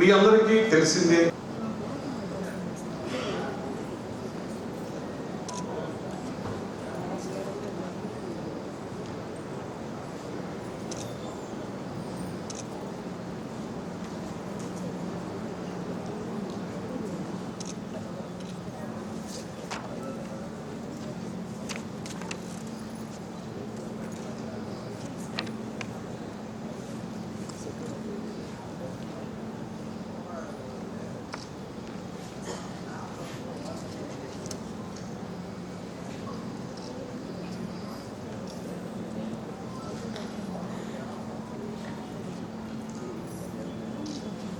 మీ అందరికీ తెలిసిందే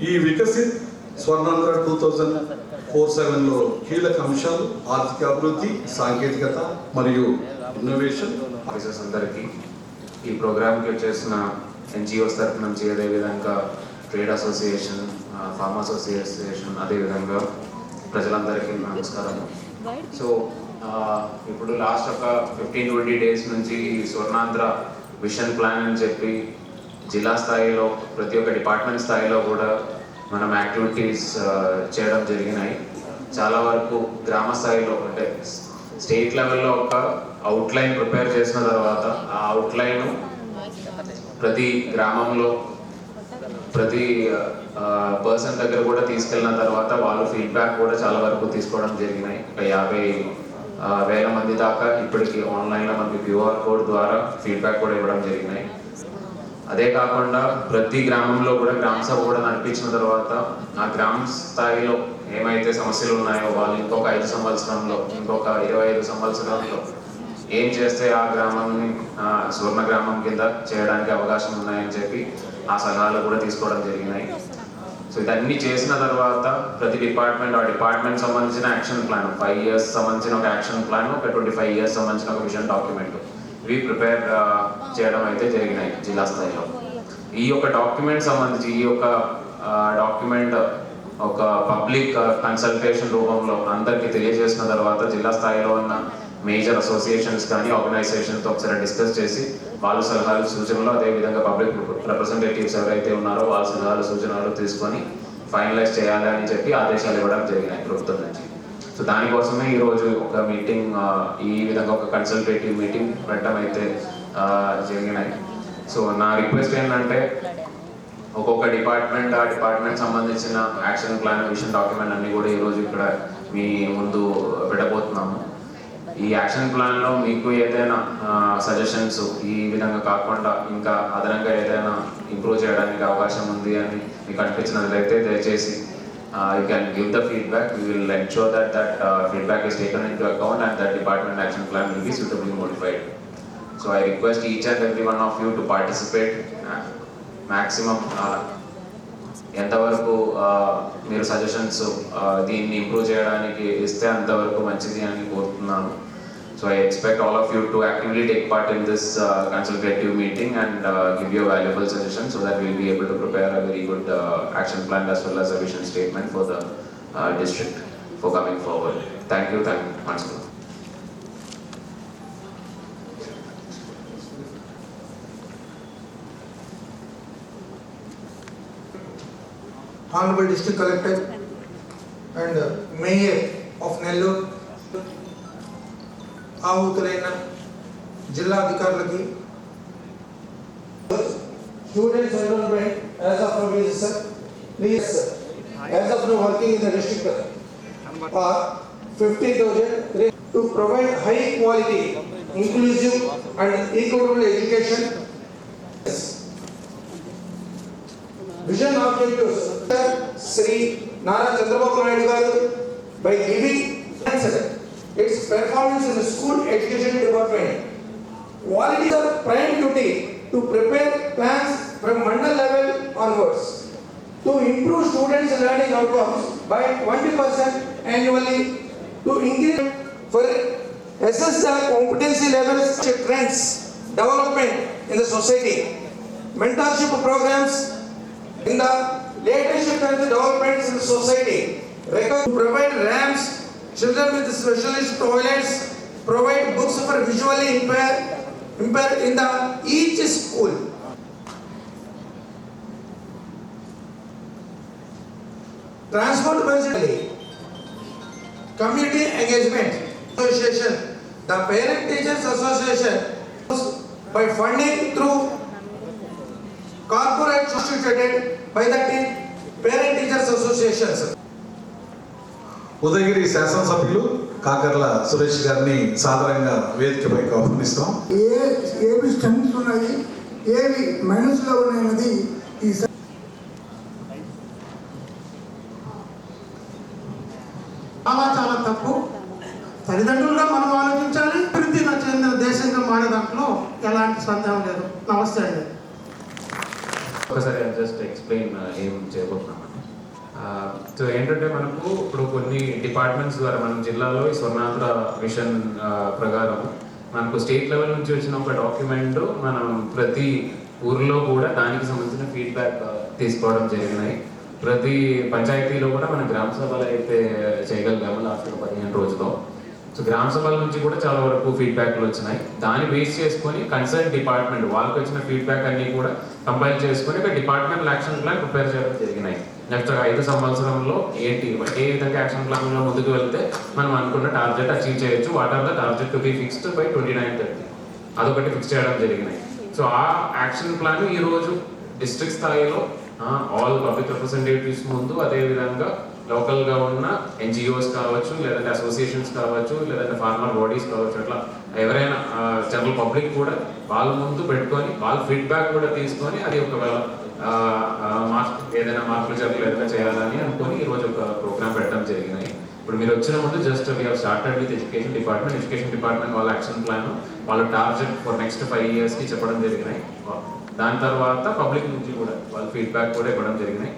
ఈ Viksit Swarnandhra two thousand four సెవెన్లో కీలక అంశాలు ఆర్థిక అభివృద్ధి సాంకేతికత మరియు ఇన్నోవేషన్. ఆఫీసర్స్ అందరికీ ఈ ప్రోగ్రామ్కి వచ్చేసిన ఎన్జిఓస్ తరఫు నుంచి అదేవిధంగా ట్రేడ్ అసోసియేషన్ ఫార్మ్ అసోసియేషన్ అదేవిధంగా ప్రజలందరికీ నమస్కారం. సో ఇప్పుడు లాస్ట్ ఒక ఫిఫ్టీన్ ట్వంటీ డేస్ నుంచి స్వర్ణాంధ్ర విషన్ ప్లాన్ అని చెప్పి జిల్లా స్థాయిలో ప్రతి ఒక్క డిపార్ట్మెంట్ స్థాయిలో కూడా మనం యాక్టివిటీస్ చేయడం జరిగినాయి. చాలా వరకు గ్రామ స్థాయిలో అంటే స్టేట్ లెవెల్లో ఒక అవుట్లైన్ ప్రిపేర్ చేసిన తర్వాత ఆ అవుట్లైన్ ప్రతి గ్రామంలో ప్రతి పర్సన్ దగ్గర కూడా తీసుకెళ్ళిన తర్వాత వాళ్ళు ఫీడ్బ్యాక్ కూడా చాలా వరకు తీసుకోవడం జరిగినాయి. ఒక యాభై వేల మంది దాకా ఇప్పటికి ఆన్లైన్లో మనకి క్యూఆర్ కోడ్ ద్వారా ఫీడ్బ్యాక్ కూడా ఇవ్వడం జరిగినాయి. అదే కాకుండా ప్రతి గ్రామంలో కూడా గ్రామ సభ కూడా నడిపించిన తర్వాత ఆ గ్రామ స్థాయిలో ఏమైతే సమస్యలు ఉన్నాయో వాళ్ళు ఇంకొక ఐదు సంవత్సరంలో ఇంకొక ఇరవై ఐదు సంవత్సరంలో ఏం చేస్తే ఆ గ్రామాన్ని సువర్ణ గ్రామం కింద చేయడానికి అవకాశం ఉన్నాయని చెప్పి ఆ సలహాలు కూడా తీసుకోవడం జరిగినాయి. సో ఇదన్నీ చేసిన తర్వాత ప్రతి డిపార్ట్మెంట్ ఆ డిపార్ట్మెంట్ సంబంధించిన యాక్షన్ ప్లాన్ ఫైవ్ ఇయర్స్ సంబంధించిన ఒక యాక్షన్ ప్లాన్ ఒక ట్వంటీ ఫైవ్ ఇయర్స్ సంబంధించిన ఒక vision document. We prepare uh, చేయడం అయితే జరిగినాయి జిల్లా స్థాయిలో. ఈ యొక్క డాక్యుమెంట్ సంబంధించి ఈ యొక్క డాక్యుమెంట్ ఒక పబ్లిక్ కన్సల్టేషన్ రూపంలో అందరికీ తెలియజేసిన తర్వాత జిల్లా స్థాయిలో ఉన్న మేజర్ అసోసియేషన్స్ కానీ ఆర్గనైజేషన్తో ఒకసారి డిస్కస్ చేసి వాళ్ళ సలహాలు సూచనలు అదేవిధంగా పబ్లిక్ రిప్రజెంటేటివ్స్ ఎవరైతే ఉన్నారో వాళ్ళ సలహాలు సూచనలు తీసుకొని ఫైనలైజ్ చేయాలి అని చెప్పి ఆదేశాలు ఇవ్వడం జరిగినాయి ప్రభుత్వం నుంచి. సో దానికోసమే ఈరోజు ఒక మీటింగ్ ఈ విధంగా ఒక కన్సల్టేటివ్ మీటింగ్ పెట్టడం అయితే జరిగినాయి. సో నా రిక్వెస్ట్ ఏంటంటే ఒక్కొక్క డిపార్ట్మెంట్ ఆ డిపార్ట్మెంట్ సంబంధించిన యాక్షన్ ప్లాన్ విషన్ డాక్యుమెంట్ అన్ని కూడా ఈరోజు ఇక్కడ మీ ముందు పెట్టబోతున్నాము. ఈ యాక్షన్ ప్లాన్లో మీకు ఏదైనా సజెషన్స్ ఈ విధంగా కాకుండా ఇంకా అదనంగా ఏదైనా ఇంప్రూవ్ చేయడానికి అవకాశం ఉంది అని మీకు అనిపించినట్లయితే దయచేసి Uh, you can give the feedback. We will ensure that that feedback is taken into account and that department action plan will be suitably modified. So I request each and every one of you to participate uh, maximum uh, ఎంతవరకు uh, మీరు suggestions uh, దీన్ని improve చేయడానికి ఇస్తే అంతవరకు మంచిది అని కోరుతున్నాను So I expect all of you to actively take part in this uh, consultative meeting and uh, give a valuable suggestions so that we'll be able to prepare a very good uh, action plan as well as a vision statement for the uh, district for coming forward. Thank you, thank you once more. Honorable District Collector and Mayor of Nellore, ఆహుతులైన జిల్లా అధికారులకి students enrollment as of now is sir please sir as of now working in the district are 15000 to provide high quality inclusive and equitable education vision objectives Shri Nara Chandrababu Naidu గారు by giving performance in the school education department. Quality is the prime duty to prepare plans from mandal level onwards? To improve students' learning outcomes by 20% annually. To increase for assess the competency levels, trends, development in the society, mentorship programs in the latest developments in the society, to provide ramps children with specialist toilets provide books for visually impaired impaired in the each school Transport facility, community engagement association, the parent teachers association by funding through corporate constituted by the parent teachers associations. Udayagiri శాసనసభ్యులు కాకర్ల సురేష్ గారిని సాధారణంగా వేదికపైకి ఆహ్వానిస్తాం. ఏ ఏవి strengths ఉన్నాయి ఏవి మైనస్లో ఉన్నాయన్నది ఈ స- చాలా చాలా తప్పు తల్లిదండ్రులుగా మనం ఆలోచించాలి అభివృద్ధి చెందిన దేశంగా మారే దాంట్లో ఎలాంటి సందేహం లేదు నమస్తే అండి ఒకసారి జస్ట్ ఎక్స్ప్లెయిన్ ఏం చేయబోతున్నాం సో ఏంటంటే మనకు ఇప్పుడు కొన్ని డిపార్ట్మెంట్స్ ద్వారా మన జిల్లాలో ఈ స్వర్ణాంధ్ర మిషన్ ప్రకారం మనకు స్టేట్ లెవెల్ నుంచి వచ్చిన ఒక డాక్యుమెంట్ మనం ప్రతి ఊర్లో కూడా దానికి సంబంధించిన ఫీడ్బ్యాక్ తీసుకోవడం జరిగినాయి. ప్రతి పంచాయతీలో కూడా మన గ్రామ సభలు అయితే చేయగలిగాము లాస్ట్ పదిహేను రోజుల్లో. సో గ్రామ సభల నుంచి కూడా చాలా వరకు ఫీడ్బ్యాక్లు వచ్చినాయి. దాన్ని బేస్ చేసుకొని కన్సర్న్ డిపార్ట్మెంట్ వాళ్ళకి వచ్చిన ఫీడ్బ్యాక్ అన్ని కూడా కంపైల్ చేసుకొని ఒక డిపార్ట్మెంట్ యాక్షన్ ప్లాన్ ప్రిపేర్ చేయడం జరిగినాయి. నెక్స్ట్ ఒక ఐదు సంవత్సరంలో ఏంటి? ఏ విధంగా యాక్షన్ ప్లాన్లో ముందుకు వెళ్తే మనం అనుకున్న టార్గెట్ అచీవ్ చేయొచ్చు. What are the target to be fixed by twenty nine thirty? అదొకటి ఫిక్స్ చేయడం జరిగినాయి సో ఆ యాక్షన్ ప్లాన్ ఈ రోజు డిస్ట్రిక్ట్ స్థాయిలో ఆల్ పబ్లిక్ రిప్రజెంటేటివ్స్ ముందు అదే విధంగా ఉన్న ఎన్జిఓస్ కావచ్చు లేదంటే అసోసియేషన్స్ కావచ్చు లేదంటే ఫార్మర్ బాడీస్ కావచ్చు అట్లా ఎవరైనా జనరల్ పబ్లిక్ కూడా వాళ్ళ ముందు పెట్టుకొని వాళ్ళ ఫీడ్బ్యాక్ కూడా తీసుకొని అది ఒకవేళ మార్క్ ఏదైనా మార్పులు జరగలు ఎట్లా చేయాలని అనుకుని ఈ రోజు ఒక ప్రోగ్రామ్ పెట్టడం జరిగినాయి ఇప్పుడు మీరు వచ్చిన ముందు just we started with education department education department వాళ్ళ యాక్షన్ ప్లాన్ వాళ్ళ టార్గెట్ ఫర్ నెక్స్ట్ ఫైవ్ ఇయర్స్కి చెప్పడం జరిగినాయి. దాని తర్వాత పబ్లిక్ నుంచి కూడా వాళ్ళ ఫీడ్బ్యాక్ కూడా ఇవ్వడం జరిగినాయి.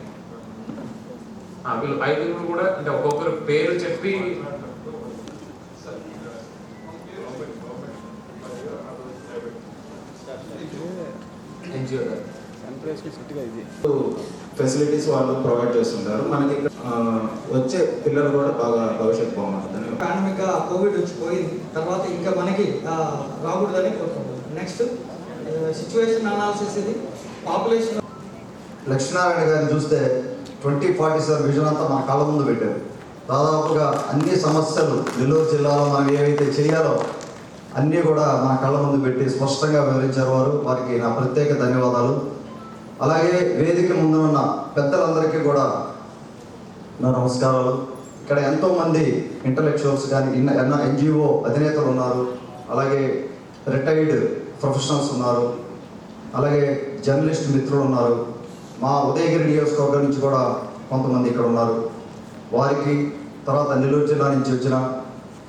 వీళ్ళు ఐదుగురు కూడా అంటే ఒక్కొక్కరు పేరు చెప్పి ఎన్జిఓ గారు ఫెసిలిటీస్ వాళ్ళు ప్రొవైడ్ చేస్తుంటారు. మనకి వచ్చే పిల్లలు కూడా బాగా భవిష్యత్తు బాగుంటుందని పాండమిక్ కోవిడ్ వచ్చి పోయింది తర్వాత ఇంకా మనకి రాకూడదని కోరుకుంటున్నాం. నెక్స్ట్ సిచ్యువేషన్ అనాలిసిస్ ఇది. పాపులేషన్ లక్ష్మీనారాయణ గారిని చూస్తే ట్వంటీ ఫార్టీ సెవెన్ విజన్ అంతా మన కళ్ళ ముందు పెట్టారు. దాదాపుగా అన్ని సమస్యలు నెల్లూరు జిల్లాలో మనం ఏవైతే చేయాలో అన్నీ కూడా మన కళ్ళ ముందు పెట్టి స్పష్టంగా వివరించారు వారు. వారికి నా ప్రత్యేక ధన్యవాదాలు. అలాగే వేదిక ముందు ఉన్న పెద్దలందరికీ కూడా నా నమస్కారాలు. ఇక్కడ ఎంతోమంది ఇంటలెక్చువల్స్ కానీ ఎన్నో ఎన్జిఓ అధినేతలు ఉన్నారు. అలాగే రిటైర్డ్ ప్రొఫెషనల్స్ ఉన్నారు. అలాగే జర్నలిస్ట్ మిత్రులు ఉన్నారు. మా ఉదయగిరి నియోజకవర్గం నుంచి కూడా కొంతమంది ఇక్కడ ఉన్నారు. వారికి తర్వాత నెల్లూరు జిల్లా నుంచి వచ్చిన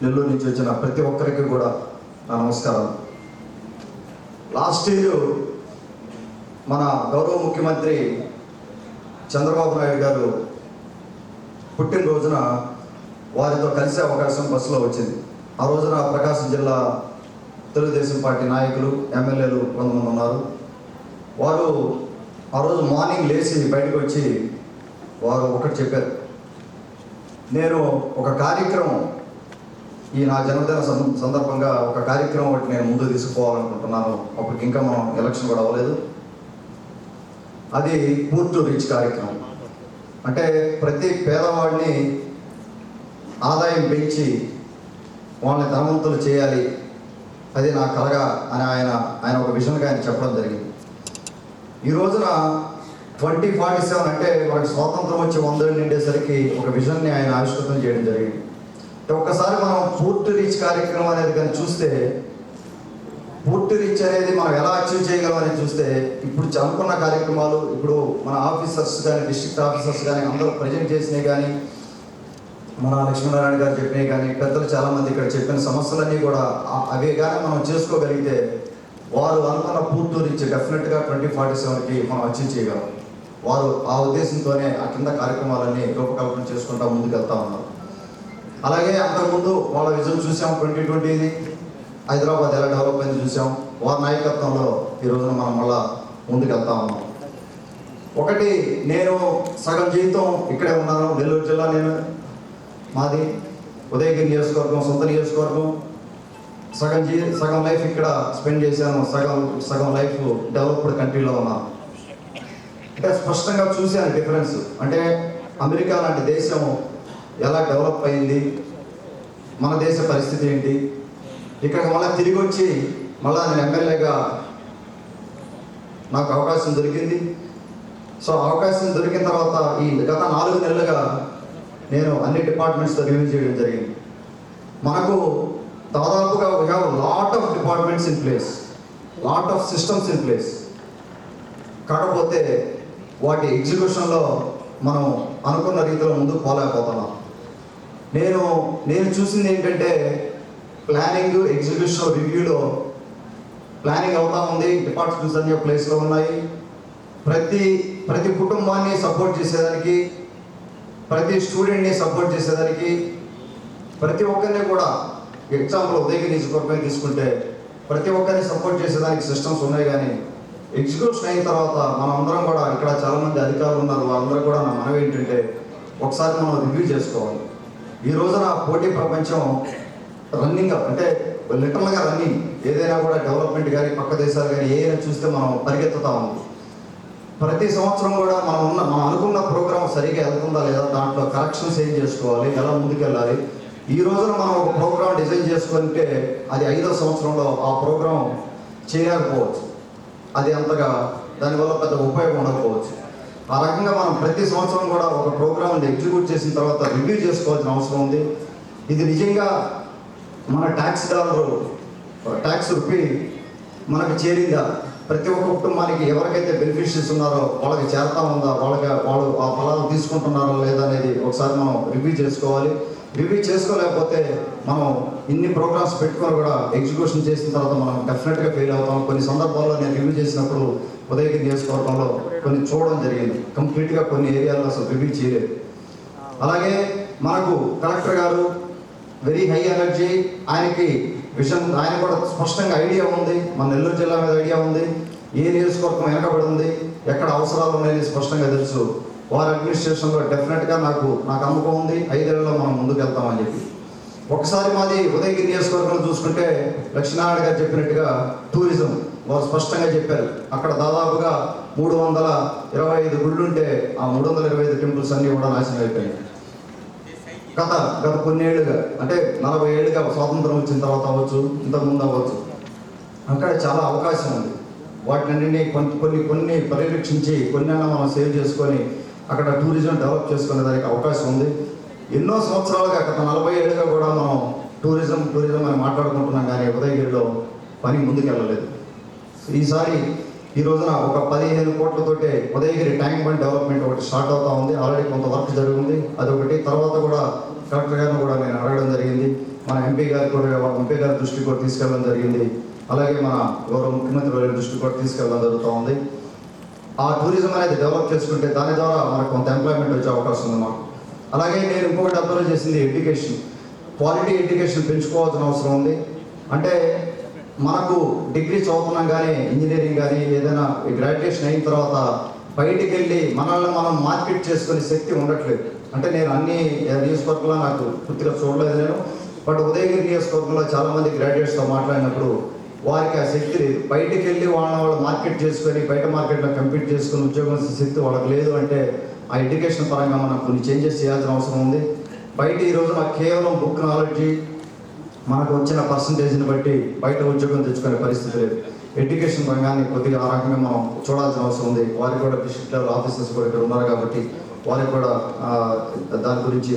నెల్లూరు నుంచి వచ్చిన ప్రతి ఒక్కరికి కూడా నా నమస్కారం లాస్ట్ ఇయర్ మన గౌరవ ముఖ్యమంత్రి చంద్రబాబు నాయుడు గారు పుట్టినరోజున వారితో కలిసే అవకాశం బస్సులో వచ్చింది. ఆ రోజున ప్రకాశం జిల్లా తెలుగుదేశం పార్టీ నాయకులు ఎమ్మెల్యేలు కొంతమంది ఉన్నారు. వారు ఆ రోజు మార్నింగ్ లేచి బయటకు వచ్చి వారు ఒకటి చెప్పారు. నేను ఒక కార్యక్రమం ఈ నా జన్మదిన సందర్భంగా ఒక కార్యక్రమం ఒకటి నేను ముందు తీసుకుపోవాలనుకుంటున్నాను. అప్పటికి ఇంకా మనం ఎలక్షన్ కూడా అవ్వలేదు. అది పూర్తి రీచ్ కార్యక్రమం. అంటే ప్రతి పేదవాడిని ఆదాయం పెంచి వాళ్ళని ధనవంతులు చేయాలి. అది నా కలగా అని ఆయన ఆయన ఒక విషయంగా ఆయన చెప్పడం జరిగింది. ఈ రోజున ట్వంటీ ఫార్టీ సెవెన్ అంటే మనకి స్వాతంత్రం వచ్చి వందలు నిండేసరికి ఒక విజన్ని ఆయన ఆవిష్కృతం చేయడం జరిగింది. ఒక్కసారి మనం పూర్తి రీచ్ కార్యక్రమం అనేది కానీ చూస్తే పూర్తి రీచ్ అనేది మనం ఎలా అచీవ్ చేయగలమని చూస్తే ఇప్పుడు చదువుకున్న కార్యక్రమాలు ఇప్పుడు మన ఆఫీసర్స్ కానీ డిస్ట్రిక్ట్ ఆఫీసర్స్ కానీ అందరూ ప్రజెంట్ చేసినవి కానీ మన లక్ష్మీనారాయణ గారు చెప్పినవి కానీ పెద్దలు చాలామంది ఇక్కడ చెప్పిన సమస్యలన్నీ కూడా అవే కానీ మనం చేసుకోగలిగితే వారు అనుకున్న పూర్తి రీచ్ డెఫినెట్గా ట్వంటీ ఫార్టీ సెవెన్కి మనం అచీవ్ చేయగలం. వారు ఆ ఉద్దేశంతోనే ఆ కింద కార్యక్రమాలన్నీ రూపకల్పన చేసుకుంటా ముందుకు వెళ్తా ఉన్నారు. అలాగే అంతకుముందు వాళ్ళ విజయం చూసాము ట్వంటీ ట్వంటీది హైదరాబాద్ ఎలా డెవలప్ అయింది చూసాం. వారి నాయకత్వంలో ఈ రోజున మనం మళ్ళా ముందుకెళ్తా ఉన్నాం. ఒకటి నేను సగం జీవితం ఇక్కడే ఉన్నాను. నెల్లూరు జిల్లా నేను. మాది ఉదయగిరి నియోజకవర్గం సొంత నియోజకవర్గం. సగం జీ సగం లైఫ్ ఇక్కడ స్పెండ్ చేశాను. సగం సగం లైఫ్ డెవలప్డ్ కంట్రీలో ఉన్నాను అంటే స్పష్టంగా చూశాను డిఫరెన్స్. అంటే అమెరికా లాంటి దేశం ఎలా డెవలప్ అయింది? మన దేశ పరిస్థితి ఏంటి? ఇక్కడికి మళ్ళీ తిరిగి వచ్చి మళ్ళీ నేను ఎమ్మెల్యేగా నాకు అవకాశం దొరికింది. సో అవకాశం దొరికిన తర్వాత ఈ గత నాలుగు నెలలుగా నేను అన్ని డిపార్ట్మెంట్స్తో రివ్యూ చేయడం జరిగింది. మనకు దాదాపుగా we have lot of departments in place lot of systems in place కాకపోతే వాటి ఎగ్జిక్యూషన్లో మనం అనుకున్న రీతిలో ముందుకు పోలేకపోతున్నాం. నేను నేను చూసింది ఏంటంటే ప్లానింగ్ ఎగ్జిక్యూషన్ రివ్యూలో ప్లానింగ్ అవుతా ఉంది. డిపార్ట్మెంట్స్ అనే ప్లేస్లో ఉన్నాయి. ప్రతి ప్రతి కుటుంబాన్ని సపోర్ట్ చేసేదానికి ప్రతి స్టూడెంట్ని సపోర్ట్ చేసేదానికి ప్రతి ఒక్కరిని కూడా ఎగ్జాంపుల్ ఉదయగిరి నియోజకవర్గం తీసుకుంటే ప్రతి ఒక్కరిని సపోర్ట్ చేసేదానికి సిస్టమ్స్ ఉన్నాయి కానీ ఎగ్జిక్యూషన్ అయిన తర్వాత మనం అందరం కూడా ఇక్కడ చాలా మంది అధికారులు ఉన్నారు. వాళ్ళందరూ కూడా నా మనవి ఏంటంటే ఒకసారి మనం రివ్యూ చేసుకోవాలి. ఈ రోజున పోటీ ప్రపంచం రన్నింగ్ అంటే లిటరల్గా రన్నింగ్ ఏదైనా కూడా డెవలప్మెంట్ కానీ పక్క దేశాలు కానీ ఏదైనా చూస్తే మనం పరిగెత్తుతా. ఉంది ప్రతి సంవత్సరం కూడా మనం ఉన్న మనం అనుకున్న ప్రోగ్రామ్ సరిగా వెళ్తుందా లేదా దాంట్లో కరెక్షన్స్ ఏం చేసుకోవాలి ఎలా ముందుకెళ్ళాలి. ఈ రోజున మనం ఒక ప్రోగ్రామ్ డిజైన్ చేసుకుంటే అది ఐదో సంవత్సరంలో ఆ ప్రోగ్రామ్ చేయలేకపోవచ్చు. అది అంతగా దానివల్ల పెద్ద ఉపయోగం ఉండకపోవచ్చు. ఆ రకంగా మనం ప్రతి సంవత్సరం కూడా ఒక ప్రోగ్రామ్ని ఎగ్జిక్యూట్ చేసిన తర్వాత రివ్యూ చేసుకోవాల్సిన అవసరం ఉంది. ఇది నిజంగా మన ట్యాక్స్ డాలర్ ట్యాక్స్ రూపీ మనకు చేరిందా? ప్రతి ఒక్క కుటుంబానికి ఎవరికైతే బెనిఫిషరీస్ ఉన్నారో వాళ్ళకి చేరుతా ఉందా? వాళ్ళకి వాళ్ళు ఆ ఫలాలు తీసుకుంటున్నారో లేదా అనేది ఒకసారి మనం రివ్యూ చేసుకోవాలి. రివ్యూ చేసుకోలేకపోతే మనం ఇన్ని ప్రోగ్రామ్స్ పెట్టుకొని కూడా ఎగ్జిక్యూషన్ చేసిన తర్వాత మనం డెఫినెట్గా ఫెయిల్ అవుతాం. కొన్ని సందర్భాల్లో నేను రివ్యూ చేసినప్పుడు ఉదయగిరి నియోజకవర్గంలో కొన్ని చూడడం జరిగింది. కంప్లీట్గా కొన్ని ఏరియాల్లో అసలు రివ్యూ చేయలేదు. అలాగే మనకు కలెక్టర్ గారు వెరీ హై ఎనర్జీ. ఆయనకి విషయం ఆయన కూడా స్పష్టంగా ఐడియా ఉంది. మన నెల్లూరు జిల్లా మీద ఐడియా ఉంది. ఏ నియోజకవర్గం వెనకబడి ఉంది ఎక్కడ అవసరాలు ఉన్నాయని స్పష్టంగా తెలుసు. వారి అడ్మినిస్ట్రేషన్లో డెఫినెట్గా నాకు నాకు నమ్మకం ఉంది. ఐదేళ్ళలో మనం ముందుకు వెళ్తామని చెప్పి. ఒకసారి మాది ఉదయగిరి నియోజకవర్గం చూసుకుంటే లక్ష్మీనారాయణ గారు చెప్పినట్టుగా టూరిజం వారు స్పష్టంగా చెప్పారు. అక్కడ దాదాపుగా మూడు వందల ఇరవై ఐదు గుళ్ళుంటే ఆ మూడు వందల ఇరవై ఐదు టెంపుల్స్ అన్నీ కూడా నాశనం అయిపోయాయి గత గత కొన్ని అంటే నలభై ఏళ్ళుగా స్వాతంత్రం వచ్చిన తర్వాత అవ్వచ్చు ఇంతకుముందు అవ్వచ్చు. అక్కడ చాలా అవకాశం ఉంది. వాటినన్నింటినీ కొన్ని కొన్ని కొన్ని పరిరక్షించి కొన్ని మనం సేవ్ చేసుకొని అక్కడ టూరిజం డెవలప్ చేసుకునే దానికి అవకాశం ఉంది. ఎన్నో సంవత్సరాలుగా గత నలభై ఏళ్ళుగా కూడా మనం టూరిజం టూరిజం అని మాట్లాడుకుంటున్నాం కానీ ఉదయగిరిలో పని ముందుకెళ్ళలేదు. ఈసారి ఈ రోజున ఒక పదిహేను కోట్లతోటే ఉదయగిరి ట్యాంక్ బండ్ డెవలప్మెంట్ ఒకటి స్టార్ట్ అవుతా ఉంది. ఆల్రెడీ కొంత వర్క్ జరిగింది. అదొకటి తర్వాత కూడా కలెక్టర్ గారిని కూడా నేను అడగడం జరిగింది. మన ఎంపీ గారి కూడా ఎంపీ గారి దృష్టికి కూడా తీసుకెళ్ళడం జరిగింది. అలాగే మన గౌరవ ముఖ్యమంత్రి గారి దృష్టికి కూడా తీసుకెళ్ళడం జరుగుతూ ఉంది. ఆ టూరిజం అనేది డెవలప్ చేసుకుంటే దాని ద్వారా మనకు కొంత ఎంప్లాయ్మెంట్ వచ్చే అవకాశం ఉంది మాకు అలాగే నేను ఇంకొకటి అబ్జర్వ్ చేసింది ఎడ్యుకేషన్ క్వాలిటీ ఎడ్యుకేషన్ పెంచుకోవాల్సిన అవసరం ఉంది. అంటే మనకు డిగ్రీ చదువుతున్నాం కానీ ఇంజనీరింగ్ కానీ ఏదైనా గ్రాడ్యుయేషన్ అయిన తర్వాత బయటికి వెళ్ళి మనల్ని మనం మార్కెట్ చేసుకునే శక్తి ఉండట్లేదు. అంటే నేను అన్ని నియోజకవర్గంలో నాకు పూర్తిగా చూడలేదు నేను. బట్ ఉదయగిరి నియోజకవర్గంలో చాలామంది గ్రాడ్యుయేట్స్తో మాట్లాడినప్పుడు వారికి ఆ శక్తి లేదు. బయటికి వెళ్ళి వాళ్ళని వాళ్ళు మార్కెట్ చేసుకొని బయట మార్కెట్లో కంపీట్ చేసుకుని ఉద్యోగం శక్తి వాళ్ళకి లేదు అంటే ఆ ఎడ్యుకేషన్ పరంగా మనం కొన్ని చేంజెస్ చేయాల్సిన అవసరం ఉంది. బయట ఈరోజు నాకు కేవలం బుక్ నాలెడ్జి మనకు వచ్చిన పర్సంటేజ్ని బట్టి బయట ఉద్యోగం తెచ్చుకునే పరిస్థితి లేదు. ఎడ్యుకేషన్ రంగాన్ని కొద్దిగా ఆ రకంగా మనం చూడాల్సిన అవసరం ఉంది. వారికి కూడా డిస్ట్రిక్ట్ లెవెల్ ఆఫీసర్స్ కూడా ఇక్కడ ఉన్నారు కాబట్టి వారికి కూడా దాని గురించి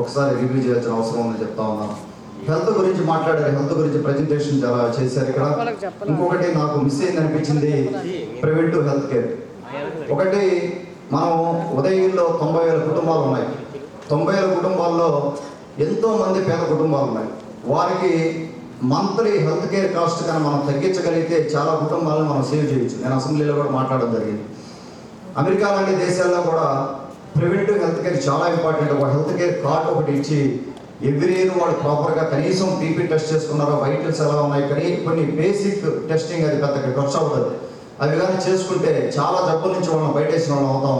ఒకసారి రివ్యూ చేయాల్సిన అవసరం ఉందని చెప్తా ఉన్నాను. హెల్త్ గురించి మాట్లాడారు. హెల్త్ గురించి ప్రజెంటేషన్ చాలా చేశారు ఇక్కడ. ఇంకొకటి నాకు మిస్ అయింది అనిపించింది ప్రివెంటివ్ హెల్త్ కేర్ ఒకటి మనం ఉదయంలో తొంభై వేల కుటుంబాలు ఉన్నాయి. తొంభై వేల కుటుంబాల్లో ఎంతో మంది పేద కుటుంబాలు ఉన్నాయి. వారికి మంత్లీ హెల్త్ కేర్ కాస్ట్ కానీ మనం తగ్గించగలిగితే చాలా కుటుంబాలను మనం సేవ్ చేయొచ్చు. నేను అసెంబ్లీలో కూడా మాట్లాడడం జరిగింది. అమెరికా లాంటి దేశాల్లో కూడా ప్రివెంటివ్ హెల్త్ కేర్ చాలా ఇంపార్టెంట్. ఒక హెల్త్ కేర్ కార్డ్ ఒకటి ఇచ్చి ఎవ్రీ ఇయర్ వాళ్ళు ప్రాపర్గా కనీసం పీపీ టెస్ట్ చేసుకున్నారో వైటల్స్ ఎలా ఉన్నాయి కానీ కొన్ని బేసిక్ టెస్టింగ్ అది పెద్ద ఖర్చు అవుతుంది. అవి కానీ చేసుకుంటే చాలా జబ్బుల నుంచి వాళ్ళని బయటేసిన వాళ్ళం అవుతాం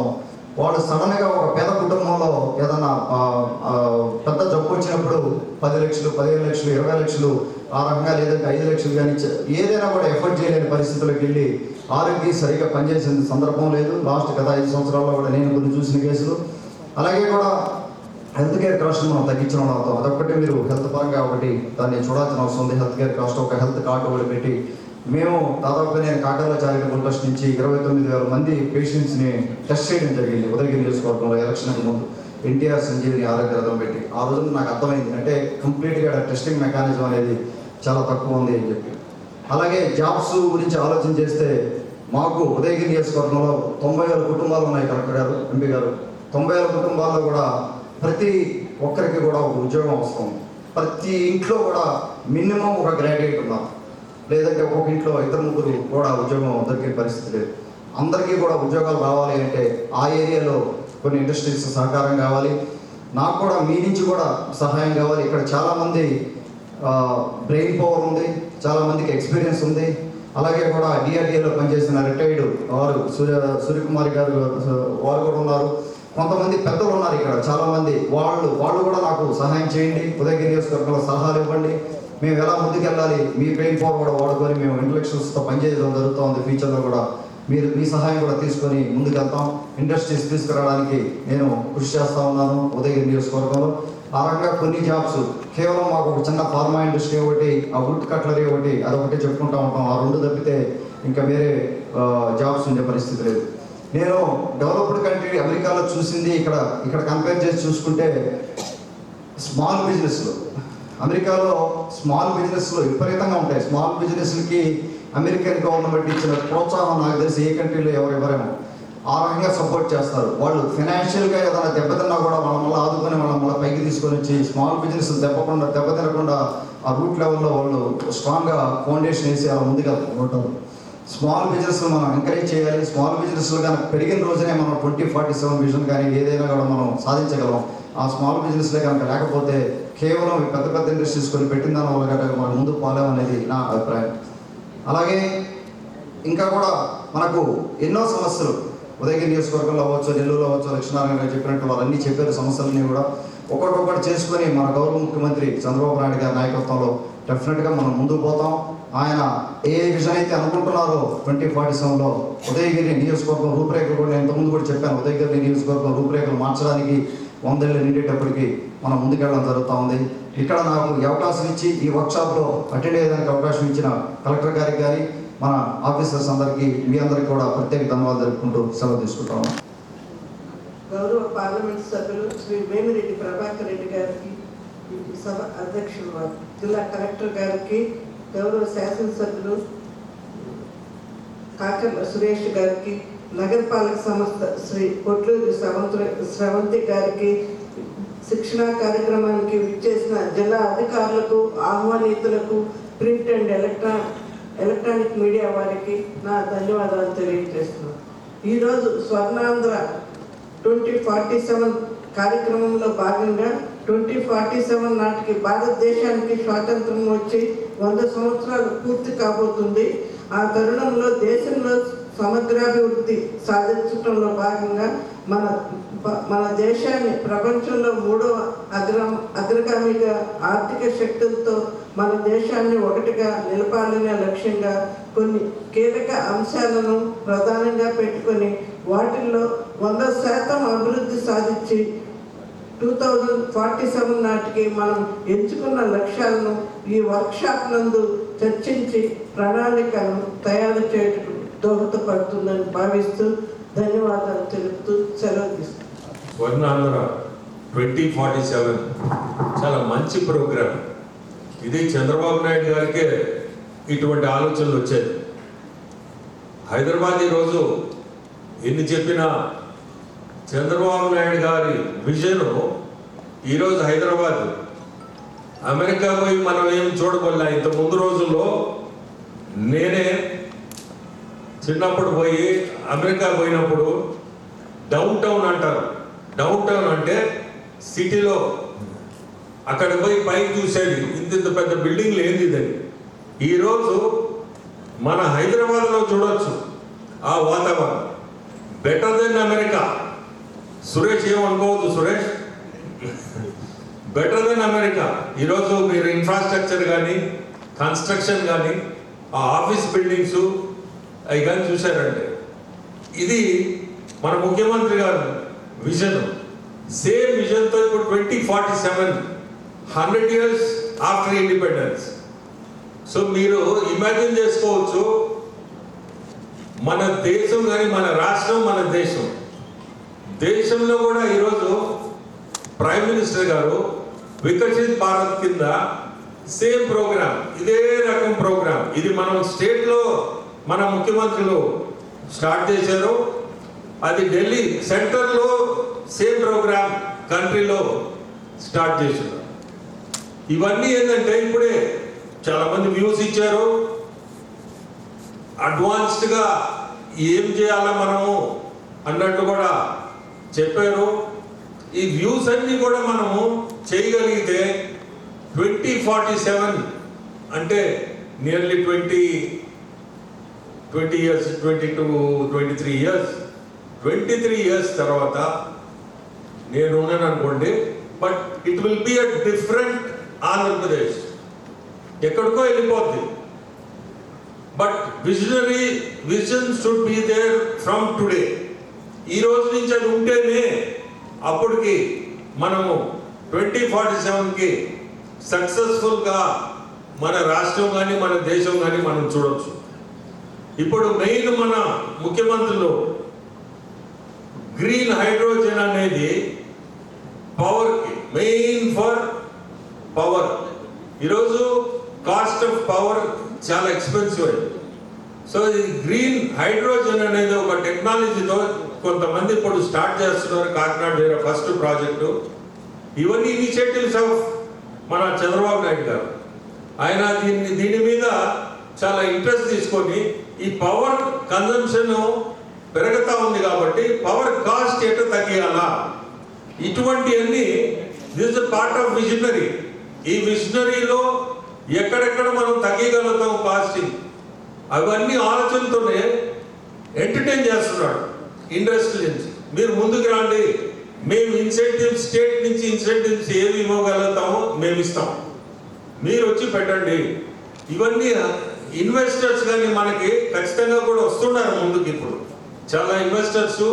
వాళ్ళు సడన్గా ఒక పేద కుటుంబంలో ఏదన్నా పెద్ద జబ్బు వచ్చినప్పుడు పది లక్షలు పదిహేను లక్షలు ఇరవై లక్షలు ఆ రకంగా లేదంటే ఐదు లక్షలు కానీ ఏదైనా కూడా ఎఫర్ట్ చేయలేని పరిస్థితులకు వెళ్ళి ఆరోగ్య సరిగా పనిచేసిన సందర్భం లేదు. లాస్ట్ గత ఐదు సంవత్సరాల్లో కూడా నేను కొన్ని చూసిన కేసులు. అలాగే కూడా హెల్త్ కేర్ కాస్ట్ మనం తగ్గించడం అవుతాం అదొకటి మీరు హెల్త్ పరంగా ఒకటి దాన్ని చూడాల్సిన అవసరం ఉంది. హెల్త్ కేర్ కాస్ట్ ఒక హెల్త్ కార్డు ఒకటి పెట్టి మేము దాదాపు నేను కాటాల చారిటబుల్ ట్రస్ట్ నుంచి ఇరవై తొమ్మిది వేల మంది పేషెంట్స్ని టెస్ట్ చేయడం జరిగింది. ఉదయగిరి నియోజకవర్గంలో ఎలక్షన్కి ముందు ఎన్టీఆర్ సంజీవిని ఆరోగ్య రథం పెట్టి. ఆ రోజున నాకు అర్థమైంది. అంటే కంప్లీట్గా టెస్టింగ్ మెకానిజం అనేది చాలా తక్కువ ఉంది అని చెప్పి. అలాగే జాబ్స్ గురించి ఆలోచన చేస్తే మాకు ఉదయగిరి నియోజకవర్గంలో తొంభై వేల కుటుంబాలు ఉన్నాయి కలెక్టర్ గారు ఎంపీ గారు. తొంభై వేల కుటుంబాల్లో కూడా ప్రతి ఒక్కరికి కూడా ఒక ఉద్యోగం వస్తుంది ప్రతి ఇంట్లో కూడా మినిమం ఒక గ్రాడ్యుయేట్ ఉన్నారు లేదంటే ఒక్కొక్క ఇంట్లో ఇద్దరు ముగ్గురు కూడా ఉద్యోగం దొరికే పరిస్థితి లేదు. అందరికీ కూడా ఉద్యోగాలు రావాలి అంటే ఆ ఏరియాలో కొన్ని ఇండస్ట్రీస్ సహకారం కావాలి. నాకు కూడా మీ నుంచి కూడా సహాయం కావాలి. ఇక్కడ చాలామంది బ్రెయిన్ పవర్ ఉంది చాలామందికి ఎక్స్పీరియన్స్ ఉంది. అలాగే కూడా డిఆర్డిఏలో పనిచేసిన రిటైర్డ్ వారు సూర్య సూర్యకుమారి గారు వారు కూడా ఉన్నారు. కొంతమంది పెద్దలు ఉన్నారు ఇక్కడ చాలామంది. వాళ్ళు వాళ్ళు కూడా నాకు సహాయం చేయండి. ఉదయగిరి నియోజకవర్గంలో సలహాలు ఇవ్వండి. మేము ఎలా ముందుకెళ్ళాలి? మీ పెయిన్ పవర్ కూడా వాడుకొని మేము ఇంటలెక్చువల్స్తో పనిచేయడం జరుగుతూ ఉంది ఫ్యూచర్లో కూడా. మీరు మీ సహాయం కూడా తీసుకొని ముందుకెళ్తాం. ఇండస్ట్రీస్ తీసుకురావడానికి నేను కృషి చేస్తూ ఉన్నాను ఉదయగిరి నియోజకవర్గంలో. ఆ రకంగా కొన్ని జాబ్స్ కేవలం మాకు ఒక చిన్న ఫార్మా ఇండస్ట్రీ ఒకటి ఆ వుడ్ కట్లరీ ఒకటి అదొకటి చెప్పుకుంటా ఉంటాం. ఆ రెండు తప్పితే ఇంకా వేరే జాబ్స్ ఉండే పరిస్థితి లేదు. నేను డెవలప్డ్ కంట్రీ అమెరికాలో చూసింది. ఇక్కడ ఇక్కడ కంపేర్ చేసి చూసుకుంటే స్మాల్ బిజినెస్లో అమెరికాలో స్మాల్ బిజినెస్లు విపరీతంగా ఉంటాయి. స్మాల్ బిజినెస్లకి అమెరికన్ గవర్నమెంట్ ఇచ్చిన ప్రోత్సాహం నాకు తెలిసి ఏ కంట్రీలో ఎవరు ఎవరేమో ఆ రకంగా సపోర్ట్ చేస్తారు. వాళ్ళు ఫినాన్షియల్గా ఏదైనా దెబ్బతిన్నా కూడా వాళ్ళ మళ్ళీ ఆదుకొని వాళ్ళ మళ్ళీ పైకి తీసుకొని వచ్చి స్మాల్ బిజినెస్ దెబ్బకుండా దెబ్బతినకుండా ఆ రూట్ లెవెల్లో వాళ్ళు స్ట్రాంగ్గా ఫౌండేషన్ వేసి అలా ముందుకెళ్తారు స్మాల్ బిజినెస్ మనం ఎంకరేజ్ చేయాలి. స్మాల్ బిజినెస్లు కానీ పెరిగిన రోజునే మనం ట్వంటీ ఫార్టీ సెవెన్ విజన్ కానీ ఏదైనా కూడా మనం సాధించగలం. ఆ స్మాల్ బిజినెస్లే కనుక లేకపోతే కేవలం పెద్ద పెద్ద ఇండస్ట్రీస్ కొన్ని పెట్టిన దాని వల్ల గట్రా మనం ముందుకు పోలేమనేది నా అభిప్రాయం. అలాగే ఇంకా కూడా మనకు ఎన్నో సమస్యలు ఉదయగిరి నియోజకవర్గంలో అవ్వచ్చు నెల్లూరులో అవ్వచ్చు లక్ష్మీనారాయణ గారు చెప్పినట్టు వాళ్ళన్నీ చెప్పారు సమస్యలన్నీ కూడా ఒకటొకటి చేసుకొని మన గౌరవ ముఖ్యమంత్రి చంద్రబాబు నాయుడు గారి నాయకత్వంలో డెఫినెట్గా మనం ముందుకు పోతాం. ఆయన ఏ విజన్ అయితే అనుకుంటున్నారో ట్వంటీ ఫార్టీ సెవెన్లో ఉదయగిరి నియోజకవర్గం రూపురేఖలు కూడా నేను ఇంతకుముందు కూడా చెప్పాను ఉదయగిరి నియోజకవర్గం రూపురేఖలు మార్చడానికి వందేళ్ళు నిండేటప్పటికి మనం ముందుకెళ్ళడం జరుగుతూ ఉంది. ఇక్కడ నాకు ఈ అవకాశం ఇచ్చి ఈ వర్క్షాప్లో అటెండ్ అయ్యేదానికి అవకాశం ఇచ్చిన కలెక్టర్ గారికి కానీ మన ఆఫీసర్స్ అందరికీ మీ అందరికీ కూడా ప్రత్యేక ధన్యవాదాలు జరుపుకుంటూ సెలవు తీసుకుంటాము గౌరవ పార్లమెంట్ సభ్యులు శ్రీ వేమిరెడ్డి ప్రభాకర్ రెడ్డి గారికి సభ అధ్యక్షులు జిల్లా కలెక్టర్ గారికి గౌరవ శాసనసభ్యులు కాకర్ సురేష్ గారికి నగరపాలక సంస్థ శ్రీ కొట్లూరి స్రవంత స్రవంతి గారికి శిక్షణా కార్యక్రమానికి విచ్చేసిన జిల్లా అధికారులకు ఆహ్వానితులకు print and electra electronic media వారికి నా ధన్యవాదాలు తెలియజేస్తున్నాను. ఈరోజు స్వర్ణాంధ్ర ట్వంటీ ఫార్టీ సెవెన్ కార్యక్రమంలో భాగంగా ట్వంటీ ఫార్టీ సెవెన్ నాటికి భారతదేశానికి స్వాతంత్రం వచ్చి వంద సంవత్సరాలు పూర్తి కాబోతుంది. ఆ తరుణంలో దేశంలో సమగ్రాభివృద్ధి సాధించడంలో భాగంగా మన మన దేశాన్ని ప్రపంచంలో మూడవ అగ్ర అగ్రగామిగా ఆర్థిక శక్తులతో మన దేశాన్ని ఒకటిగా నిలపాలనే లక్ష్యంగా కొన్ని కీలక అంశాలను ప్రధానంగా పెట్టుకొని వాటిల్లో వంద శాతం అభివృద్ధి సాధించి టూ థౌజండ్ ఫార్టీ సెవెన్ నాటికి మనం ఎంచుకున్న లక్ష్యాలను ఈ వర్క్షాప్ నందు చర్చించి ప్రణాళికను తయారు చేయటం దోహదపడుతుందని భావిస్తూ ధన్యవాదాలు తెలుపుతూ సెలవు తీసుకుంటాను ట్వంటీ ఫార్టీ సెవెన్ చాలా మంచి ప్రోగ్రామ్ ఇది చంద్రబాబు నాయుడు గారికే ఇటువంటి ఆలోచనలు వచ్చాయి. హైదరాబాద్ ఈరోజు ఎన్ని చెప్పినా చంద్రబాబు నాయుడు గారి విజన్ ఈరోజు హైదరాబాద్. అమెరికా పోయి మనం ఏం చూడబోలే. ఇంత ముందు రోజుల్లో నేనే చిన్నప్పుడు పోయి అమెరికా పోయినప్పుడు డౌన్ టౌన్ అంటారు. డౌన్ టౌన్ అంటే సిటీలో అక్కడ పోయి పైకి చూసేది. ఇంత ఇంత పెద్ద బిల్డింగ్లు ఏంది ఇదని ఈరోజు మన హైదరాబాద్లో చూడొచ్చు ఆ వాతావరణం. బెటర్ దెన్ అమెరికా సురేష్ ఏమనుకోవద్దు సురేష్. బెటర్ దెన్ అమెరికా ఈరోజు మీరు ఇన్ఫ్రాస్ట్రక్చర్ కానీ కన్స్ట్రక్షన్ కానీ ఆ ఆఫీస్ బిల్డింగ్స్ అవి కానీ చూశారంటే ఇది మన ముఖ్యమంత్రి గారు విజన్ సేమ్ విజన్తో ఇప్పుడు twenty forty seven hundred years after independence so మీరు ఇమాజిన్ చేసుకోవచ్చు మన దేశం కానీ మన రాష్ట్రం మన దేశం. దేశంలో కూడా ఈరోజు ప్రైమ్ మినిస్టర్ గారు వికసిత్ భారత్ కింద సేమ్ ప్రోగ్రామ్ ఇదే రకం ప్రోగ్రామ్. ఇది మనం స్టేట్లో మన ముఖ్యమంత్రులు స్టార్ట్ చేశారు. అది ఢిల్లీ సెంటర్లో సేమ్ ప్రోగ్రామ్ కంట్రీలో స్టార్ట్ చేశారు. ఇవన్నీ ఏంటంటే ఇప్పుడే చాలా మంది వ్యూస్ ఇచ్చారు. అడ్వాన్స్డ్గా ఏం చేయాలో మనము అన్నట్టు కూడా చెప్పారు. ఈ వ్యూస్ అన్ని కూడా మనము చేయగలిగితే ట్వంటీ ఫార్టీ సెవెన్ అంటే nearly twenty twenty years twenty two twenty three years twenty three years తర్వాత నేను ఉన్నాను అనుకోండి but it will be a different Andhra Pradesh ఎక్కడికో వెళ్ళిపోద్ది. But visionary vision should be there from today ఈ రోజు నుంచి అది ఉంటేనే అప్పటికి మనము ట్వంటీ ఫార్టీ సెవెన్కి సక్సెస్ఫుల్గా మన రాష్ట్రం కానీ మన దేశం కానీ మనం చూడొచ్చు. ఇప్పుడు మెయిన్ మన ముఖ్యమంత్రులు గ్రీన్ హైడ్రోజన్ అనేది పవర్ మెయిన్ ఫర్ పవర్. ఈరోజు కాస్ట్ ఆఫ్ పవర్ చాలా ఎక్స్పెన్సివ్ అయింది. సో ఈ గ్రీన్ హైడ్రోజన్ అనేది ఒక టెక్నాలజీతో కొంతమంది ఇప్పుడు స్టార్ట్ చేస్తున్నారు. Kakinada first project. ఇవన్నీ ఇనిషియేటివ్స్ ఆఫ్ మన చంద్రబాబు నాయుడు గారు. ఆయన దీన్ని దీని మీద చాలా ఇంట్రెస్ట్ తీసుకొని ఈ పవర్ కన్జంప్షన్ పెరుగుతూ ఉంది కాబట్టి పవర్ కాస్ట్ ఎట్లా తగ్గియాలా? ఇటువంటివన్నీ దిస్ పార్ట్ ఆఫ్ విజనరీ. ఈ విజనరీలో ఎక్కడెక్కడ మనం తగ్గగలుగుతాం కాస్టింగ్ అవన్నీ ఆలోచనతోనే ఎంటర్టైన్ చేస్తున్నాడు ఇండస్ట్రీ నుంచి. మీరు ముందుకు రండి. మేము ఇన్సెంటివ్ స్టేట్ నుంచి ఇన్సెంటివ్స్ ఏవి ఇవ్వగలుగుతామో మేము ఇస్తాం. మీరు వచ్చి పెట్టండి. ఇవన్నీ ఇన్వెస్టర్స్ కానీ మనకి ఖచ్చితంగా కూడా వస్తున్నారు ముందుకు ఇప్పుడు. చాలా ఇన్వెస్టర్స్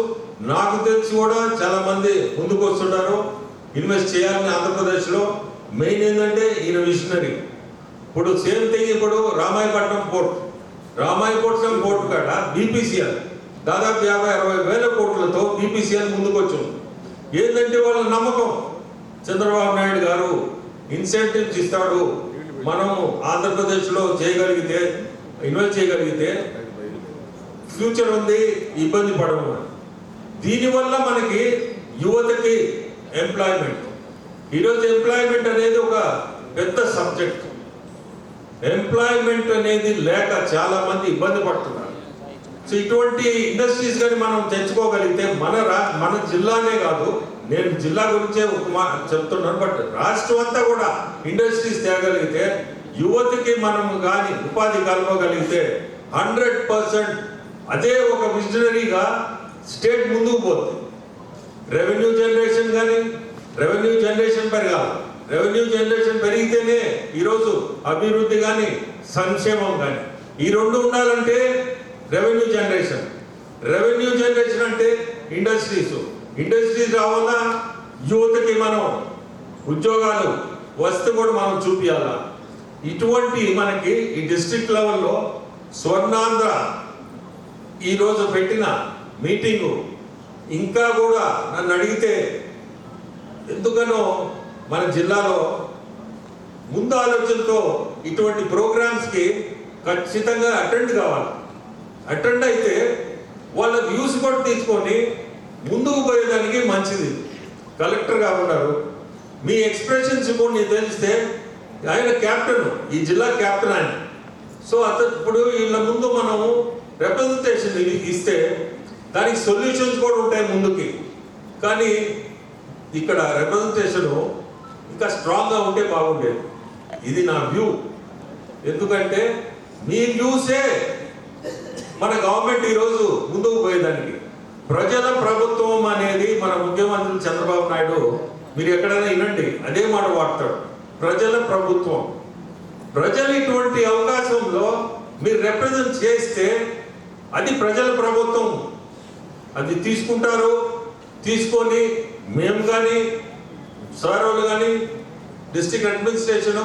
నాకు తెలిసి కూడా చాలా మంది ముందుకు వస్తున్నారు. ఇన్వెస్ట్ చేయాలని ఆంధ్రప్రదేశ్లో మెయిన్ ఏంటంటే ఈయన విషనరీ ఇప్పుడు సేమ్ థింగ్ ఇప్పుడు రామాయపట్నం పోర్ట్. రామాయపట్నం పోర్ట్ కాడ బీపీసీఎల్ దాదాపు యాభై అరవై వేల కోట్లతో బీపీసీఎల్ ముందుకు వచ్చింది ఏంటంటే వాళ్ళ నమ్మకం? చంద్రబాబు నాయుడు గారు ఇన్సెంటివ్స్ ఇస్తాడు. మనం ఆంధ్రప్రదేశ్లో చేయగలిగితే ఇన్వెస్ట్ చేయగలిగితే ఫ్యూచర్ ఉంది ఇబ్బంది పడము. దీనివల్ల మనకి యువతకి ఎంప్లాయ్మెంట్. ఈరోజు ఎంప్లాయ్మెంట్ అనేది ఒక పెద్ద సబ్జెక్ట్. ఎంప్లాయ్మెంట్ అనేది లేక చాలా మంది ఇబ్బంది పడుతున్నారు. సో ఇటువంటి ఇండస్ట్రీస్ కానీ మనం తెచ్చుకోగలిగితే మన రా మన జిల్లానే కాదు నేను జిల్లా గురించే ఒక చెప్తున్నాను బట్ రాష్ట్రం అంతా కూడా ఇండస్ట్రీస్ తేగలిగితే యువతకి మనం కానీ ఉపాధి కలవగలిగితే హండ్రెడ్ పర్సెంట్ అదే ఒక విజనరీగా స్టేట్ ముందుకు పోతుంది. రెవెన్యూ జనరేషన్ కానీ రెవెన్యూ జనరేషన్ పెరగాలి. రెవెన్యూ జనరేషన్ పెరిగితేనే ఈరోజు అభివృద్ధి కానీ సంక్షేమం కానీ ఈ రెండు ఉండాలంటే రెవెన్యూ జనరేషన్ రెవెన్యూ జనరేషన్ అంటే ఇండస్ట్రీస్ ఇండస్ట్రీస్ రావాలా? యువతకి మనం ఉద్యోగాలు వస్తే కూడా మనం చూపించాలా ఇటువంటి మనకి ఈ డిస్ట్రిక్ట్ లెవెల్లో స్వర్ణాంధ్ర ఈరోజు పెట్టిన మీటింగు ఇంకా కూడా నన్ను అడిగితే ఎందుకనో మన జిల్లాలో ముందు ఆలోచనతో ఇటువంటి ప్రోగ్రామ్స్కి ఖచ్చితంగా అటెండ్ కావాలి. అటెండ్ అయితే వాళ్ళ వ్యూస్ కూడా తీసుకొని ముందుకు పోయేదానికి మంచిది. కలెక్టర్ ఉన్నారు. మీ ఎక్స్ప్రెషన్స్ కూడా నీకు తెలిస్తే ఆయన క్యాప్టెన్ ఈ జిల్లా క్యాప్టెన్ ఆయన. సో అతను ఇప్పుడు వీళ్ళ ముందు మనము రిప్రజెంటేషన్ ఇస్తే దానికి సొల్యూషన్స్ కూడా ఉంటాయి ముందుకి. కానీ ఇక్కడ రిప్రజెంటేషను ఇంకా స్ట్రాంగ్గా ఉంటే బాగుండేది. ఇది నా వ్యూ ఎందుకంటే మీ వ్యూసే మన గవర్నమెంట్ ఈరోజు ముందుకు పోయేదానికి. ప్రజల ప్రభుత్వం అనేది మన ముఖ్యమంత్రి చంద్రబాబు నాయుడు మీరు ఎక్కడైనా వినండి అదే మాట వాడతాడు. ప్రజల ప్రభుత్వం. ప్రజలు ఇటువంటి అవకాశంలో మీరు రిప్రజెంట్ చేస్తే అది ప్రజల ప్రభుత్వం. అది తీసుకుంటారు తీసుకొని మేము కానీ సార్ వాళ్ళు కానీ డిస్ట్రిక్ట్ అడ్మినిస్ట్రేషన్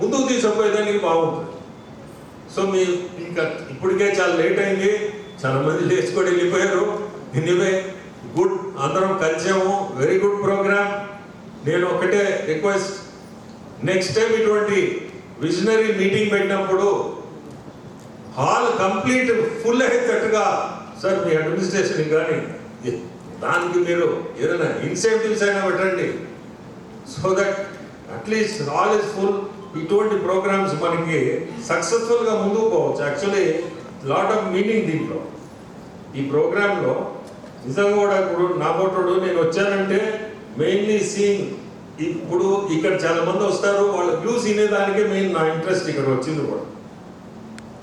ముందుకు తీసుకుపోయేదానికి బాగుంటుంది. సో మీ ఇంకా ఇప్పటికే చాలా లేట్ అయింది. చాలా మంది లేచుకొని వెళ్ళిపోయారు. Anyway good. అందరం కలిసాము. వెరీ గుడ్ ప్రోగ్రామ్ నేను ఒకటే రిక్వెస్ట్ నెక్స్ట్ టైం ఇటువంటి విజనరీ మీటింగ్ పెట్టినప్పుడు హాల్ కంప్లీట్ ఫుల్ అయ్యేటట్టుగా సార్ మీ అడ్మినిస్ట్రేషన్ కానీ దానికి మీరు ఏదైనా ఇన్సెంటివ్స్ అయినా పెట్టండి. So that at least hall is full ఇటువంటి ప్రోగ్రామ్స్ మనకి సక్సెస్ఫుల్గా ముందుకు పోవచ్చు. యాక్చువల్లీ లాట్ ఆఫ్ మీనింగ్ దీంట్లో. ఈ ప్రోగ్రాంలో నిజంగా కూడా ఇప్పుడు నా పోటోడు నేను వచ్చానంటే మెయిన్లీ సీన్ ఇప్పుడు ఇక్కడ చాలా మంది వస్తారు వాళ్ళ వ్యూస్ వినేదానికే మెయిన్ నా ఇంట్రెస్ట్ ఇక్కడ వచ్చింది కూడా.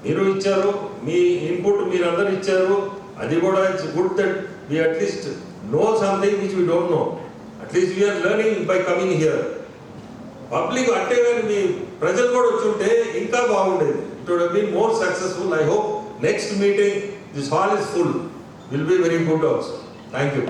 మీరు ఇచ్చారు మీ ఇన్పుట్ మీరందరూ ఇచ్చారు అది కూడా it's good that we at least know something which we don't know at least we are learning by coming here public అంటే కానీ మీ ప్రజలు కూడా వచ్చి ఉంటే ఇంకా బాగుండేది. It would been more successful I hope next meeting this hall is full will be very good also thank you